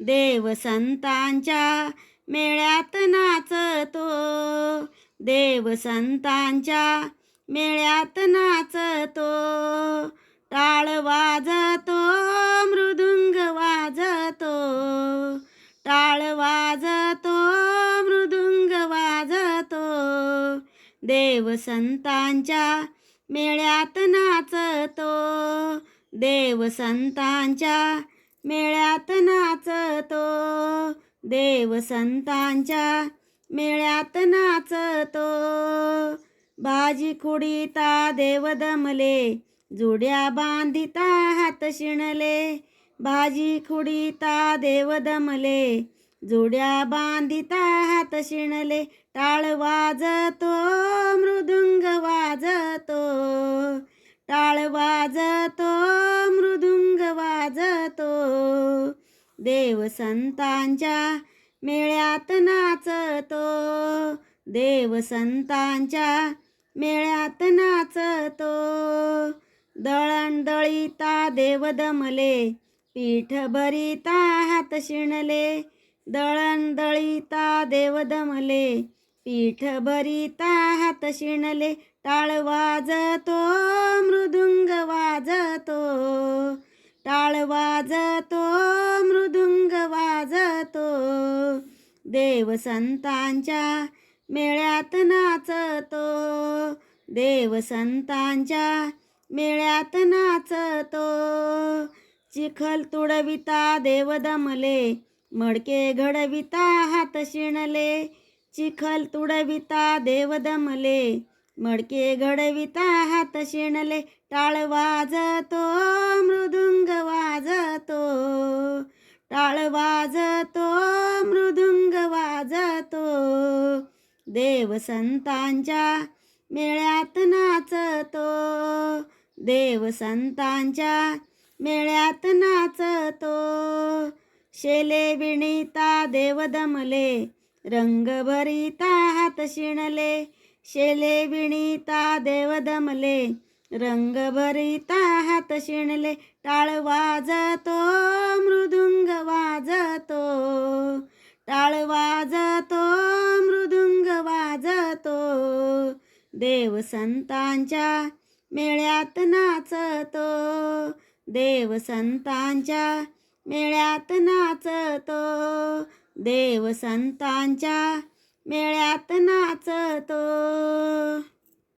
देवसंतांच्या मेळ्यात नाचतो. देवसंतांच्या मेळ्यात नाचतो. टाळ वाजतो मृदुंग वाजतो. टाळ वाजतो मृदुंग वाजतो. देवसंतांच्या मेळ्यात नाचतो. देवसंतांच्या मेळ्यात देव संतांच्या मेळ्यात नाचतो. भाजी खुडीता देव दमले जुड्या बांधिता हात शिणले. भाजी खुडीता देव दमले जुड्या बांधिता हात शिणले. टाळ वाजतो मृदुंग वाजतो. टाळ वाजतो मृदुंग वाजतो. देवसंतांच्या मेळ्यात नाचतो. देवसंतांच्या मेळ्यात नाचतो. दळण दळीता देव दमले पीठ भरिता हात शिणले. दळण दळीता देव दमले पीठ भरिता हात शिणले. टाळ वाजतो मृदुंग वाजतो. टाळ वाजतो देवसंतांच्या मेळ्यात नाचतो. देवसंतांच्या मेळ्यात नाचतो. चिखल तुडविता देव दमले मडके घडविता हात शिणले. चिखल तुडविता देव दमले मडके घडविता हात शिणले. टाळ वाजतो देवसंतांच्या मेळ्यात नाचतो. देवसंतांच्या मेळ्यात नाचतो. शेले विणिता देव दमले रंग भरिता हात शिणले. शेले विणिता देव दमले रंग भरिता हात शिणले. टाळ वाजतो मृदुंग वाज देव संतांच्या मेळ्यात नाचतो. देव संतांच्या मेळ्यात नाचतो. देव संतांच्या मेळ्यात नाचतो.